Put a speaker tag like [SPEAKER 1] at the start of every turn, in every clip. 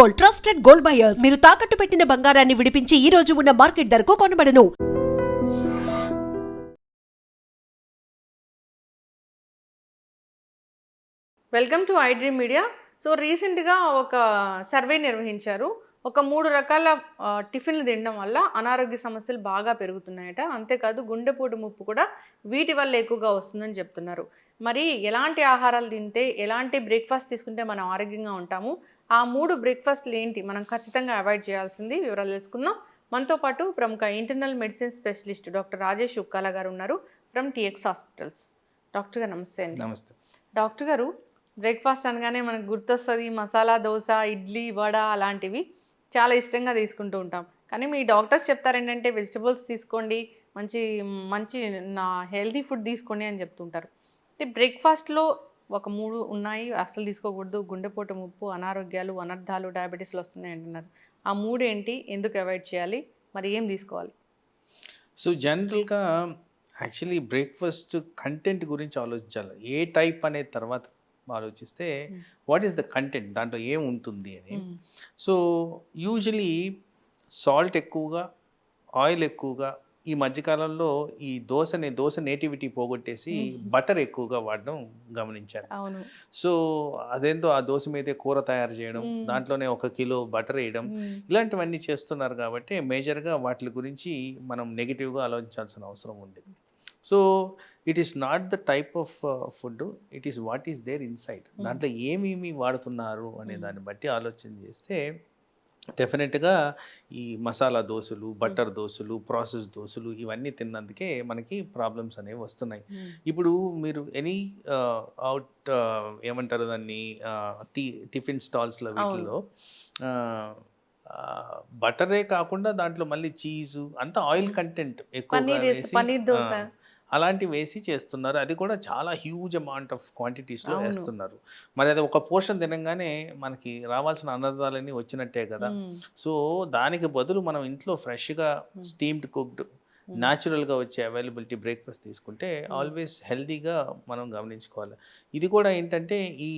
[SPEAKER 1] Gold trusted gold buyers మీరు తాకట్టు పెట్టిన బంగారాన్ని విడిపించి ఈ రోజు ఉన్న మార్కెట్ ధరకు కొనబడను
[SPEAKER 2] welcome to iDream media so రీసెంట్గా ఒక సర్వే నిర్వహించారు ఒక మూడు రకాల టిఫిన్లు తినడం వల్ల అనారోగ్య సమస్యలు బాగా పెరుగుతున్నాయట అంతేకాదు గుండెపోటు ముప్పు కూడా వీటి వల్ల ఎక్కువగా వస్తుందని చెప్తున్నారు మరి ఎలాంటి ఆహారాలు తింటే ఎలాంటి బ్రేక్ఫాస్ట్ తీసుకుంటే మనం ఆరోగ్యంగా ఉంటాము ఆ మూడు బ్రేక్ఫాస్ట్లు ఏంటి మనం ఖచ్చితంగా అవాయిడ్ చేయాల్సింది వివరాలు తెలుసుకుందాం మనతో పాటు ప్రముఖ internal medicine specialist doctor Rajesh Ukkala గారు ఉన్నారు ఫ్రమ్ టీఎక్స్ హాస్పిటల్స్ డాక్టర్ గారు నమస్తే అండి
[SPEAKER 3] నమస్తే
[SPEAKER 2] డాక్టర్ గారు బ్రేక్ఫాస్ట్ అనగానే మనకు గుర్తొస్తుంది మసాలా దోశ ఇడ్లీ వడ అలాంటివి చాలా ఇష్టంగా తీసుకుంటూ ఉంటాం కానీ మీ డాక్టర్స్ చెప్తారు ఏంటంటే వెజిటబుల్స్ తీసుకోండి మంచి మంచి నా హెల్తీ ఫుడ్ తీసుకోండి అని చెప్తుంటారు అంటే బ్రేక్ఫాస్ట్లో ఒక మూడు ఉన్నాయి అస్సలు తీసుకోకూడదు గుండెపోటు ముప్పు అనారోగ్యాలు అనర్ధాలు డయాబెటీస్లు వస్తున్నాయి అంటున్నారు ఆ మూడు ఏంటి ఎందుకు అవాయిడ్ చేయాలి మరి ఏం తీసుకోవాలి
[SPEAKER 3] సో జనరల్గా యాక్చువల్లీ బ్రేక్ఫాస్ట్ కంటెంట్ గురించి ఆలోచించాలి ఏ టైప్ అనే తర్వాత ఆలోచిస్తే వాట్ ఈస్ ద కంటెంట్ దాంట్లో ఏం ఉంటుంది అని సో యూజువలీ సాల్ట్ ఎక్కువగా ఆయిల్ ఎక్కువగా ఈ మధ్యకాలంలో ఈ దోశని దోశ నేటివిటీ పోగొట్టేసి బటర్ ఎక్కువగా వాడడం
[SPEAKER 2] గమనించారు
[SPEAKER 3] సో అదేంటో ఆ దోశ మీదే కూర తయారు చేయడం దాంట్లోనే ఒక కిలో బటర్ వేయడం ఇలాంటివన్నీ చేస్తున్నారు కాబట్టి మేజర్గా వాటి గురించి మనం నెగిటివ్గా ఆలోచించాల్సిన అవసరం ఉంది so it is not the type of food it is what is there inside దాంట్లో ఏమేమి వాడుతున్నారు అనే దాన్ని బట్టి ఆలోచన చేస్తే డెఫినెట్గా ఈ మసాలా దోశలు బటర్ దోశలు ప్రాసెస్ దోశలు ఇవన్నీ తిన్నందుకే మనకి ప్రాబ్లమ్స్ అనేవి వస్తున్నాయి ఇప్పుడు మీరు ఎనీ అవుట్ ఏమంటారు దాన్ని టిఫిన్ స్టాల్స్లో వీటిల్లో బటరే కాకుండా దాంట్లో మళ్ళీ చీజు అంతా ఆయిల్ కంటెంట్ ఎక్కువ అలాంటివి వేసి చేస్తున్నారు అది కూడా చాలా హ్యూజ్ అమౌంట్ ఆఫ్ క్వాంటిటీస్లో వేస్తున్నారు మరి అది ఒక పోర్షన్ తినగానే మనకి రావాల్సిన అన్నదాలన్నీ వచ్చినట్టే కదా సో దానికి బదులు మనం ఇంట్లో ఫ్రెష్గా స్టీమ్డ్ కుక్డ్
[SPEAKER 2] Hmm.
[SPEAKER 3] న్యాచురల్గా వచ్చే అవైలబిలిటీ బ్రేక్ఫాస్ట్ తీసుకుంటే hmm. ఆల్వేస్ హెల్దీగా మనం గమనించుకోవాలి ఇది కూడా ఏంటంటే ఈ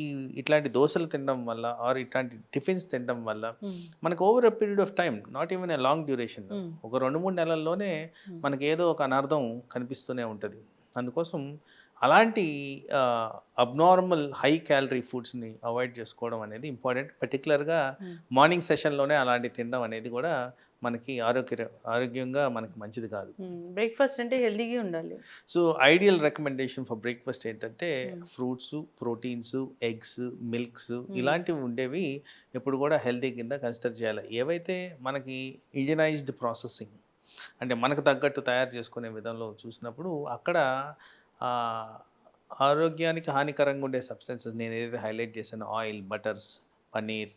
[SPEAKER 3] ఇట్లాంటి దోశలు తినడం వల్ల ఆర్ ఇట్లాంటి టిఫిన్స్ తినడం వల్ల
[SPEAKER 2] hmm.
[SPEAKER 3] మనకు over a period of time not even a long duration ఒక రెండు మూడు నెలల్లోనే మనకి ఏదో ఒక అనార్థం కనిపిస్తూనే ఉంటుంది అందుకోసం అలాంటి అబ్నార్మల్ హై క్యాలరీ ఫుడ్స్ని అవాయిడ్ చేసుకోవడం అనేది ఇంపార్టెంట్ పర్టికులర్గా మార్నింగ్ సెషన్లోనే అలాంటివి తినడం అనేది కూడా మనకి ఆరోగ్య ఆరోగ్యంగా మనకి మంచిది కాదు
[SPEAKER 2] బ్రేక్ఫాస్ట్ అంటే హెల్దీగా ఉండాలి
[SPEAKER 3] so ideal recommendation for breakfast ఏంటంటే ఫ్రూట్స్ ప్రోటీన్స్ ఎగ్స్ మిల్క్స్ ఇలాంటివి ఉండేవి ఎప్పుడు కూడా హెల్దీ కింద కన్సిడర్ చేయాలి ఏవైతే మనకి ఇంజనైజ్డ్ ప్రాసెసింగ్ అంటే మనకు తగ్గట్టు తయారు చేసుకునే విధంలో చూసినప్పుడు అక్కడ ఆరోగ్యానికి హానికరంగా ఉండే సబ్స్టెన్సెస్ నేను ఏదైతే హైలైట్ చేశాను ఆయిల్ బటర్స్ పన్నీర్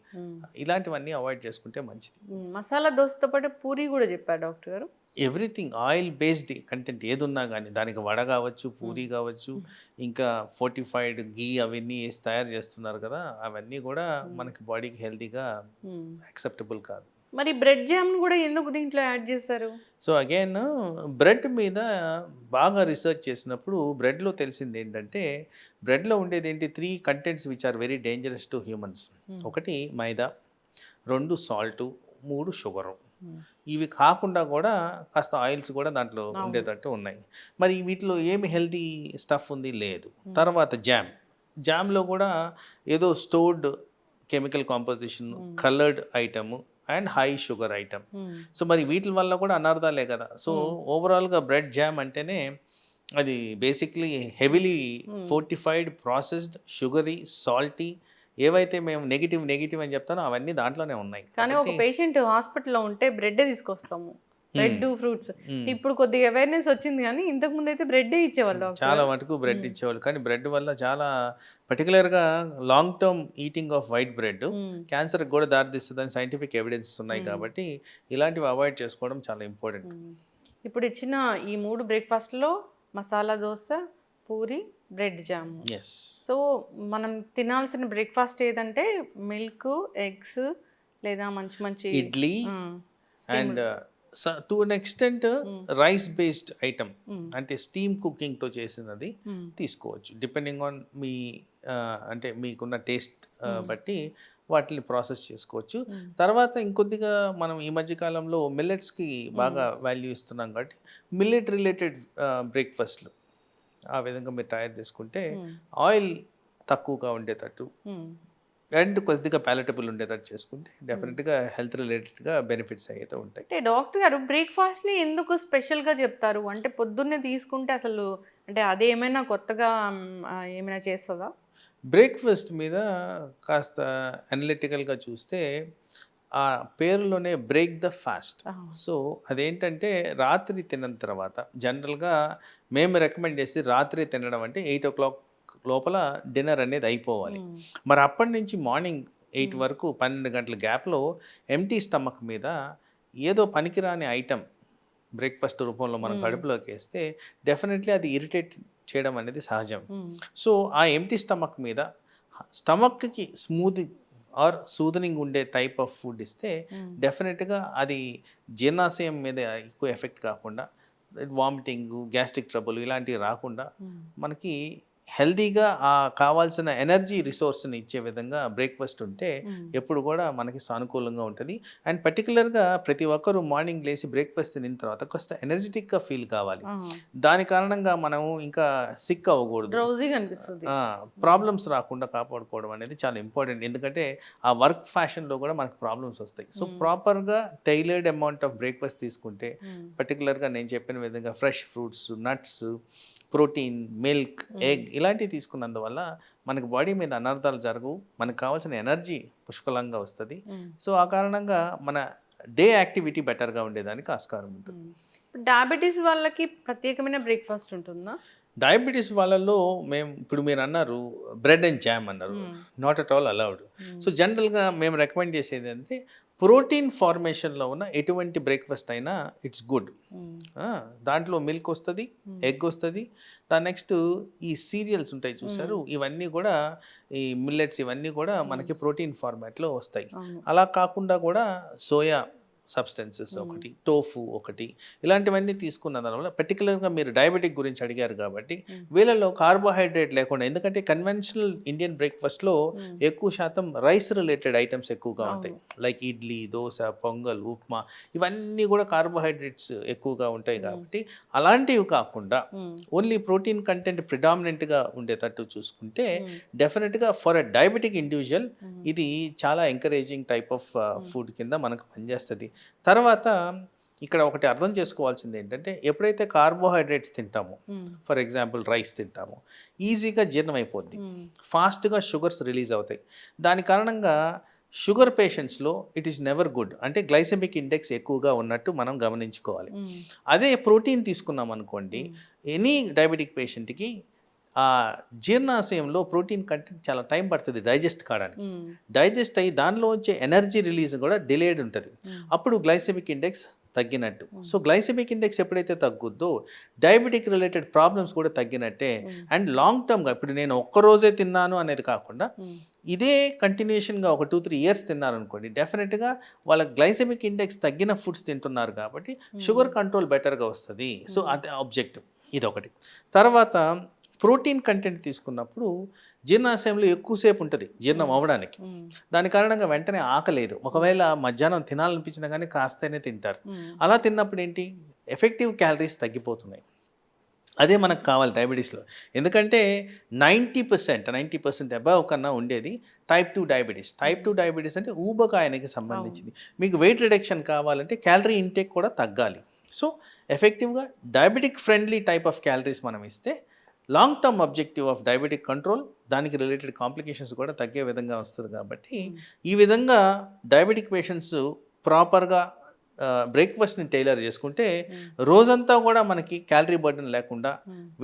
[SPEAKER 3] ఇలాంటివన్నీ అవాయిడ్ చేసుకుంటే మంచిది
[SPEAKER 2] మసాలా దోశతో పాటు పూరి కూడా చెప్పారు డాక్టర్ గారు
[SPEAKER 3] ఎవ్రీథింగ్ ఆయిల్ బేస్డ్ కంటెంట్ ఏదున్నా కానీ దానికి వడ కావచ్చు పూరి కావచ్చు ఇంకా ఫోర్టిఫైడ్ గీ అవన్నీ వేసి తయారు చేస్తున్నారు కదా అవన్నీ కూడా మనకి బాడీకి హెల్తీగా యాక్సెప్టబుల్ కాదు
[SPEAKER 2] మరి బ్రెడ్ జామ్ కూడా ఎందుకు దీంట్లో యాడ్ చేశారు
[SPEAKER 3] సో అగైన్ బ్రెడ్ మీద బాగా రీసెర్చ్ చేసినప్పుడు బ్రెడ్లో తెలిసింది ఏంటంటే బ్రెడ్లో ఉండేది ఏంటి three contents which are very dangerous to humans ఒకటి మైదా రెండు సాల్టు మూడు షుగరు
[SPEAKER 2] hmm.
[SPEAKER 3] ఇవి కాకుండా కూడా కాస్త ఆయిల్స్ కూడా దాంట్లో ఉండేటట్టు ఉన్నాయి మరి వీటిలో ఏమి హెల్తీ స్టఫ్ ఉంది లేదు
[SPEAKER 2] hmm.
[SPEAKER 3] తర్వాత జామ్ జామ్లో కూడా ఏదో stored chemical composition
[SPEAKER 2] hmm.
[SPEAKER 3] Coloured item and high sugar item so మరి వీటి వల్ల కూడా అనార్థాలే కదా సో ఓవరాల్గా బ్రెడ్ జామ్ అంటేనే అది basically heavily fortified processed sugary salty ఏవైతే మేము నెగిటివ్ నెగిటివ్ అని చెప్తానో అవన్నీ దాంట్లోనే ఉన్నాయి
[SPEAKER 2] కానీ ఒక పేషెంట్ హాస్పిటల్లో ఉంటే బ్రెడ్ తీసుకొస్తాము బ్రెడ్ hmm. Fruits
[SPEAKER 3] hmm.
[SPEAKER 2] ఇప్పుడు కొద్దిగా అవేర్నెస్ వచ్చింది కానీ ఇంతకు ముందు అయితే బ్రెడ్ ఇచ్చేవాళ్ళు
[SPEAKER 3] చాలా మటుకు hmm.
[SPEAKER 2] బ్రెడ్
[SPEAKER 3] ఇచ్చేవాళ్ళు కానీ బ్రెడ్ వల్ల చాలా గా long term eating of white bread cancer కూడా దారితీస్తుందని సైంటిఫిక్ ఎవిడెన్స్ ఉన్నాయి కాబట్టి ఇలాంటివి అవాయిడ్ చేసుకోవడం చాలా ఇంపార్టెంట్
[SPEAKER 2] ఇప్పుడు ఇచ్చిన ఈ మూడు బ్రేక్ఫాస్ట్లో masala dosa puri bread jam so మనం తినాల్సిన బ్రేక్ఫాస్ట్ ఏదంటే మిల్క్ ఎగ్స్ లేదా మంచి మంచి
[SPEAKER 3] idli and to an extent rice based item అంటే స్టీమ్ కుకింగ్తో చేసినది
[SPEAKER 2] hmm.
[SPEAKER 3] తీసుకోవచ్చు డిపెండింగ్ ఆన్ మీ అంటే మీకున్న టేస్ట్
[SPEAKER 2] hmm.
[SPEAKER 3] బట్టి వాటిని ప్రాసెస్ చేసుకోవచ్చు
[SPEAKER 2] hmm.
[SPEAKER 3] తర్వాత ఇంకొద్దిగా మనం ఈ మధ్యకాలంలో మిల్లెట్స్కి బాగా వాల్యూ ఇస్తున్నాం కాబట్టి మిల్లెట్ రిలేటెడ్ బ్రేక్ఫాస్ట్లు ఆ విధంగా మీరు తయారు చేసుకుంటే ఆయిల్ తక్కువగా ఉండేటట్టు అండ్ కొద్దిగా ప్యాలెటబుల్ ఉండేటట్టు చేసుకుంటే డెఫినెట్గా హెల్త్ రిలేటెడ్గా బెనిఫిట్స్ అయితే ఉంటాయి
[SPEAKER 2] అంటే డాక్టర్ గారు బ్రేక్ఫాస్ట్ని ఎందుకు స్పెషల్గా చెప్తారు అంటే పొద్దున్నే తీసుకుంటే అసలు అంటే అదే ఏమైనా కొత్తగా ఏమైనా చేస్తుందా
[SPEAKER 3] బ్రేక్ఫాస్ట్ మీద కాస్త అనలిటికల్గా చూస్తే ఆ పేరులోనే బ్రేక్ ద ఫాస్ట్ సో అదేంటంటే రాత్రి తిన్న తర్వాత జనరల్గా మేము రికమెండ్ చేసి రాత్రి తినడం అంటే ఎయిట్ ఓ క్లాక్ లోపల డిన్నర్ అనేది అయిపోవాలి మరి అప్పటి నుంచి మార్నింగ్ ఎయిట్ వరకు పన్నెండు గంటల గ్యాప్లో ఎంటీ స్టమక్ మీద ఏదో పనికిరాని ఐటెం బ్రేక్ఫాస్ట్ రూపంలో మనం కడుపులోకి వేస్తే డెఫినెట్లీ అది ఇరిటేట్ చేయడం అనేది సహజం సో ఆ ఎంటీ స్టమక్ మీద స్టమక్కి స్మూత్ ఆర్ సూదనింగ్ ఉండే టైప్ ఆఫ్ ఫుడ్ ఇస్తే డెఫినెట్గా అది జీర్ణాశయం మీద ఎక్కువ ఎఫెక్ట్ కాకుండా వామిటింగ్ గ్యాస్ట్రిక్ ట్రబుల్ ఇలాంటివి రాకుండా మనకి హెల్దీగా ఆ కావాల్సిన ఎనర్జీ రిసోర్స్ని ఇచ్చే విధంగా బ్రేక్ఫాస్ట్ ఉంటే ఎప్పుడు కూడా మనకి సానుకూలంగా ఉంటుంది అండ్ పర్టికులర్గా ప్రతి ఒక్కరూ మార్నింగ్ లేచి బ్రేక్ఫాస్ట్ తిన్న తర్వాత కొంత ఎనర్జెటిక్గా ఫీల్ కావాలి దాని కారణంగా మనము ఇంకా సిక్ అవ్వకూడదు ప్రాబ్లమ్స్ రాకుండా కాపాడుకోవడం అనేది చాలా ఇంపార్టెంట్ ఎందుకంటే ఆ వర్క్ ఫ్యాషన్లో కూడా మనకు ప్రాబ్లమ్స్ వస్తాయి సో ప్రాపర్గా టైలర్డ్ అమౌంట్ ఆఫ్ బ్రేక్ఫాస్ట్ తీసుకుంటే పర్టికులర్గా నేను చెప్పిన విధంగా fresh fruits nuts protein milk egg ఇలాంటివి తీసుకున్నందువల్ల మనకి బాడీ మీద అనర్థాలు జరగవు మనకు కావాల్సిన ఎనర్జీ పుష్కలంగా వస్తుంది సో ఆ కారణంగా మన డే యాక్టివిటీ బెటర్గా ఉండేదానికి ఆస్కారం ఉంటుంది
[SPEAKER 2] డయాబెటీస్ వాళ్ళకి ప్రత్యేకమైన బ్రేక్ఫాస్ట్ ఉంటుందా
[SPEAKER 3] డయాబెటీస్ వాళ్ళలో మేము ఇప్పుడు మీరు అన్నారు బ్రెడ్ అండ్ జామ్ అన్నారు not at all allowed so జనరల్గా మేము రికమెండ్ చేసేది అంటే ప్రోటీన్ ఫార్మేషన్లో ఉన్న ఎటువంటి బ్రేక్ఫాస్ట్ అయినా ఇట్స్ గుడ్
[SPEAKER 2] hmm.
[SPEAKER 3] దాంట్లో మిల్క్ వస్తుంది
[SPEAKER 2] hmm.
[SPEAKER 3] ఎగ్ వస్తుంది దాని నెక్స్ట్ ఈ సీరియల్స్ ఉంటాయి చూసారు hmm. ఇవన్నీ కూడా ఈ మిల్లెట్స్ ఇవన్నీ కూడా మనకి ప్రోటీన్ ఫార్మాట్లో వస్తాయి అలా కాకుండా కూడా సోయా సబ్స్టెన్సెస్
[SPEAKER 2] hmm.
[SPEAKER 3] ఒకటి టోఫు ఒకటి ఇలాంటివన్నీ తీసుకున్న దానివల్ల పర్టికులర్గా మీరు డయాబెటిక్ గురించి అడిగారు కాబట్టి
[SPEAKER 2] hmm.
[SPEAKER 3] వీళ్ళలో కార్బోహైడ్రేట్ లేకుండా ఎందుకంటే కన్వెన్షనల్ ఇండియన్ బ్రేక్ఫాస్ట్లో ఎక్కువ శాతం రైస్ రిలేటెడ్ ఐటమ్స్ ఎక్కువగా ఉంటాయి లైక్ ఇడ్లీ దోశ పొంగల్ ఉప్మా ఇవన్నీ కూడా కార్బోహైడ్రేట్స్ ఎక్కువగా ఉంటాయి
[SPEAKER 2] hmm.
[SPEAKER 3] కాబట్టి అలాంటివి కాకుండా ఓన్లీ ప్రోటీన్ కంటెంట్ ప్రిడామినెంట్గా ఉండేటట్టు చూసుకుంటే డెఫినెట్గా ఫర్ అ డయాబెటిక్ ఇండివిజువల్ ఇది చాలా ఎంకరేజింగ్ టైప్ ఆఫ్ ఫుడ్ కింద మనకు పనిచేస్తుంది తర్వాత ఇక్కడ ఒకటి అర్థం చేసుకోవాల్సింది ఏంటంటే ఎప్పుడైతే కార్బోహైడ్రేట్స్ తింటామో ఫర్ ఎగ్జాంపుల్ రైస్ తింటామో ఈజీగా జీర్ణం అయిపోద్ది ఫాస్ట్గా షుగర్స్ రిలీజ్ అవుతాయి దాని కారణంగా షుగర్ పేషెంట్స్లో ఇట్ ఈస్ నెవర్ గుడ్ అంటే గ్లైసెమిక్ ఇండెక్స్ ఎక్కువగా ఉన్నట్టు మనం గమనించుకోవాలి అదే ప్రోటీన్ తీసుకున్నాం అనుకోండి ఎనీ డయాబెటిక్ పేషెంట్కి ఆ జీర్ణాశయంలో ప్రోటీన్ కంటెంట్ చాలా టైం పడుతుంది డైజెస్ట్ కావడానికి డైజెస్ట్ అయ్యి దానిలో వచ్చే ఎనర్జీ రిలీజ్ కూడా డిలేడ్ ఉంటుంది అప్పుడు గ్లైసెమిక్ ఇండెక్స్ తగ్గినట్టు సో గ్లైసెమిక్ ఇండెక్స్ ఎప్పుడైతే తగ్గుద్దో డయాబెటిక్ రిలేటెడ్ ప్రాబ్లమ్స్ కూడా తగ్గినట్టే అండ్ లాంగ్ టర్మ్గా ఇప్పుడు నేను ఒక్కరోజే తిన్నాను అనేది కాకుండా ఇదే కంటిన్యూషన్గా ఒక టూ త్రీ ఇయర్స్ తిన్నారనుకోండి డెఫినెట్గా వాళ్ళ గ్లైసెమిక్ ఇండెక్స్ తగ్గిన ఫుడ్స్ తింటున్నారు కాబట్టి షుగర్ కంట్రోల్ బెటర్గా వస్తుంది సో అదే ఆబ్జెక్టివ్ ఇదొకటి తర్వాత ప్రోటీన్ కంటెంట్ తీసుకున్నప్పుడు జీర్ణాశయంలో ఎక్కువసేపు ఉంటుంది జీర్ణం అవ్వడానికి దాని కారణంగా వెంటనే ఆకలేదు ఒకవేళ మధ్యాహ్నం తినాలనిపించినా కానీ కాస్తనే తింటారు అలా తిన్నప్పుడు ఏంటి ఎఫెక్టివ్ క్యాలరీస్ తగ్గిపోతున్నాయి అదే మనకు కావాలి డయాబెటీస్లో ఎందుకంటే ninety percent ninety percent above కన్నా ఉండేది type two diabetes type two diabetes అంటే ఊబకాయనకి సంబంధించింది మీకు వెయిట్ రిడక్షన్ కావాలంటే క్యాలరీ ఇంటేక్ కూడా తగ్గాలి సో ఎఫెక్టివ్గా diabetic friendly type of calories మనం ఇస్తే long term objective of diabetic control దానికి రిలేటెడ్ కాంప్లికేషన్స్ కూడా తగ్గే విధంగా వస్తుంది కాబట్టి hmm. ఈ విధంగా డయాబెటిక్ పేషెంట్స్ ప్రాపర్గా బ్రేక్ఫాస్ట్ని టైలర్ చేసుకుంటే
[SPEAKER 2] hmm.
[SPEAKER 3] రోజంతా కూడా మనకి క్యాలరీ బర్డన్ లేకుండా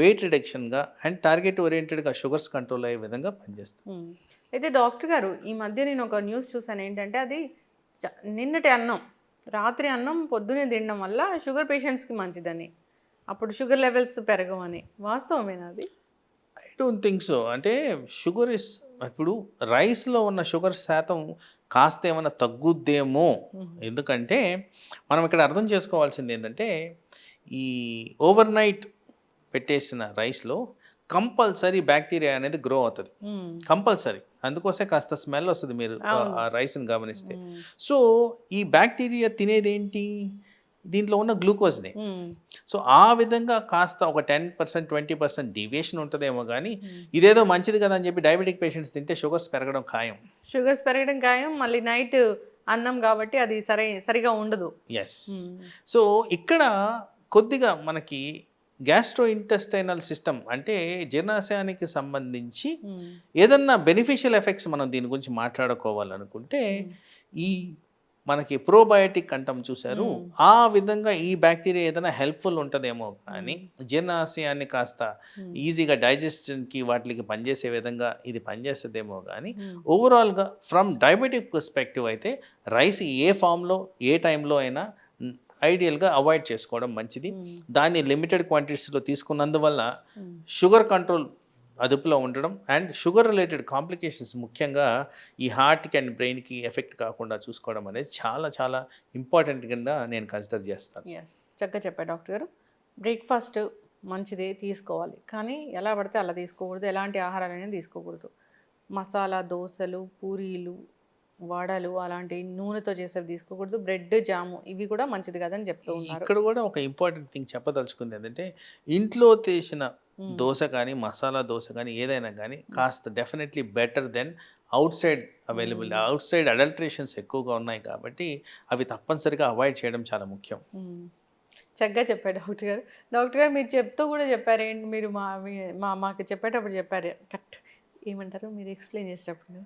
[SPEAKER 3] వెయిట్ రిడక్షన్గా అండ్ టార్గెట్ ఓరియంటెడ్గా షుగర్స్ కంట్రోల్ అయ్యే విధంగా పనిచేస్తాం
[SPEAKER 2] hmm. అయితే డాక్టర్ గారు ఈ మధ్య నేను ఒక న్యూస్ చూసాను ఏంటంటే అది నిన్నటి అన్నం రాత్రి అన్నం పొద్దునే తినడం వల్ల షుగర్ పేషెంట్స్కి మంచిదని అప్పుడు షుగర్ లెవెల్స్ పెరగమని వాస్తవమేనా అది
[SPEAKER 3] ఐ డోంట్ థింక్ సో అంటే షుగర్ ఇస్ ఇప్పుడు రైస్లో ఉన్న షుగర్ శాతం కాస్త ఏమైనా తగ్గుద్దేమో ఎందుకంటే మనం ఇక్కడ అర్థం చేసుకోవాల్సింది ఏంటంటే ఈ ఓవర్ నైట్ పెట్టేసిన రైస్లో కంపల్సరీ బ్యాక్టీరియా అనేది గ్రో అవుతుంది కంపల్సరీ అందుకోసం కాస్త స్మెల్ వస్తుంది మీరు ఆ రైస్ని గమనిస్తే సో ఈ బ్యాక్టీరియా తినేదేంటి ఏంటి దీంట్లో ఉన్న గ్లూకోజ్ని సో ఆ విధంగా కాస్త ఒక ten percent twenty percent deviation ఉంటుందేమో కానీ ఇదేదో మంచిది కదా అని చెప్పి డయాబెటిక్ పేషెంట్స్ తింటే షుగర్స్ పెరగడం ఖాయం
[SPEAKER 2] షుగర్స్ పెరగడం ఖాయం మళ్ళీ నైట్ అన్నం కాబట్టి అది సరే సరిగా ఉండదు
[SPEAKER 3] ఎస్ సో ఇక్కడ కొద్దిగా మనకి గ్యాస్ట్రో ఇంటెస్టైనల్ సిస్టమ్ అంటే జీర్ణాశయానికి సంబంధించి ఏదన్నా బెనిఫిషియల్ ఎఫెక్ట్స్ మనం దీని గురించి మాట్లాడుకోవాలనుకుంటే ఈ మనకి ప్రోబయోటిక్ అంటాం
[SPEAKER 2] చూశారు
[SPEAKER 3] ఆ విధంగా ఈ బ్యాక్టీరియా ఏదైనా హెల్ప్ఫుల్ ఉంటుందేమో కానీ జీర్ణాశయాన్ని కాస్త ఈజీగా డైజెషన్కి వాటికి పనిచేసే విధంగా ఇది పనిచేస్తుందేమో కానీ ఓవరాల్గా ఫ్రమ్ డయాబెటిక్ పర్స్పెక్టివ్ అయితే రైస్ ఏ ఫామ్లో ఏ టైంలో అయినా ఐడియల్గా అవాయిడ్ చేసుకోవడం మంచిది దాన్ని లిమిటెడ్ క్వాంటిటీస్లో తీసుకున్నందువల్ల షుగర్ కంట్రోల్ అదుపులో ఉండడం అండ్ షుగర్ రిలేటెడ్ కాంప్లికేషన్స్ ముఖ్యంగా ఈ హార్ట్కి అండ్ బ్రెయిన్కి ఎఫెక్ట్ కాకుండా చూసుకోవడం అనేది చాలా చాలా ఇంపార్టెంట్ కింద నేను కన్సిడర్ చేస్తాను
[SPEAKER 2] ఎస్ చక్కగా చెప్పా డాక్టర్ గారు బ్రేక్ఫాస్ట్ మంచిదే తీసుకోవాలి కానీ ఎలా పడితే అలా తీసుకోకూడదు ఎలాంటి అనేది తీసుకోకూడదు మసాలా దోశలు పూరీలు వడలు అలాంటి నూనెతో చేసేవి తీసుకోకూడదు బ్రెడ్ జాము ఇవి కూడా మంచిది కాదని చెప్తూ ఉన్నారు
[SPEAKER 3] ఇక్కడ కూడా ఒక ఇంపార్టెంట్ థింగ్ చెప్పదలుచుకుంది ఏంటంటే ఇంట్లో చేసిన దోశ కానీ మసాలా దోశ కానీ ఏదైనా కానీ కాస్త definitely better than outside available outside adulterations ఎక్కువగా ఉన్నాయి కాబట్టి అవి తప్పనిసరిగా అవాయిడ్ చేయడం చాలా ముఖ్యం
[SPEAKER 2] చక్కగా చెప్పారు డాక్టర్ గారు డాక్టర్ గారు మీరు చెప్తూ కూడా చెప్పారు ఏంటి మీరు మా మా మాకు చెప్పేటప్పుడు చెప్పారు కరెక్ట్ ఏమంటారు మీరు ఎక్స్ప్లెయిన్ చేసేటప్పుడు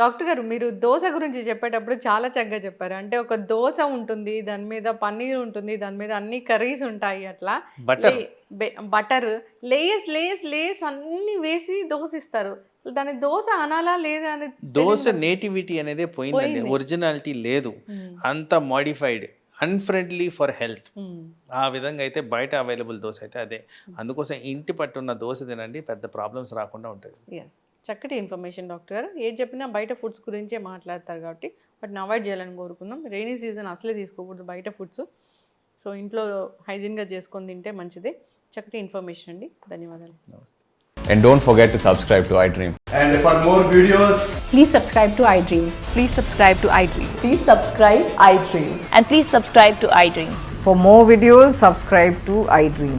[SPEAKER 2] డాక్టర్ గారు మీరు దోశ గురించి చెప్పేటప్పుడు చాలా చక్కగా చెప్పారు అంటే ఒక దోశ ఉంటుంది దాని మీద పన్నీర్ ఉంటుంది దాని మీద అన్ని కర్రీస్ ఉంటాయి అట్లా
[SPEAKER 3] బటర్
[SPEAKER 2] బటర్ లేస్ లేస్ లేస్ అన్ని వేసి దోశ ఇస్తారు దాని దోశ అనాలా లేదా అని
[SPEAKER 3] దోశ నేటివిటీ అనేది పోయిందండి ఒరిజినాలిటీ లేదు అంత మాడిఫైడ్ అన్ఫ్రెండ్లీ ఫర్ హెల్త్ ఆ విధంగా అయితే బయట అవైలబుల్ దోశ అయితే అదే అందుకోసం ఇంటి పట్టున్న దోశ తినండి పెద్ద ప్రాబ్లమ్స్ రాకుండా ఉంటుంది
[SPEAKER 2] చక్కటి ఇన్ఫర్మేషన్ డాక్టర్ గారు ఏది చెప్పినా బయట ఫుడ్స్ గురించే మాట్లాడతారు కాబట్టి వాటిని అవాయిడ్ చేయాలని కోరుకుందాం రైనీ సీజన్ అసలే తీసుకోకూడదు బయట ఫుడ్స్ సో ఇంట్లో హైజీన్గా చేసుకొని తింటే మంచిది చక్కటి ఇన్ఫర్మేషన్ అండి ధన్యవాదాలు
[SPEAKER 3] నమస్తే
[SPEAKER 4] And don't forget to subscribe to iDream.
[SPEAKER 5] And for more videos,
[SPEAKER 6] please subscribe to iDream.
[SPEAKER 7] Please subscribe to iDream.
[SPEAKER 6] Please subscribe iDream.
[SPEAKER 7] And please subscribe to iDream.
[SPEAKER 8] For more videos, subscribe to iDream.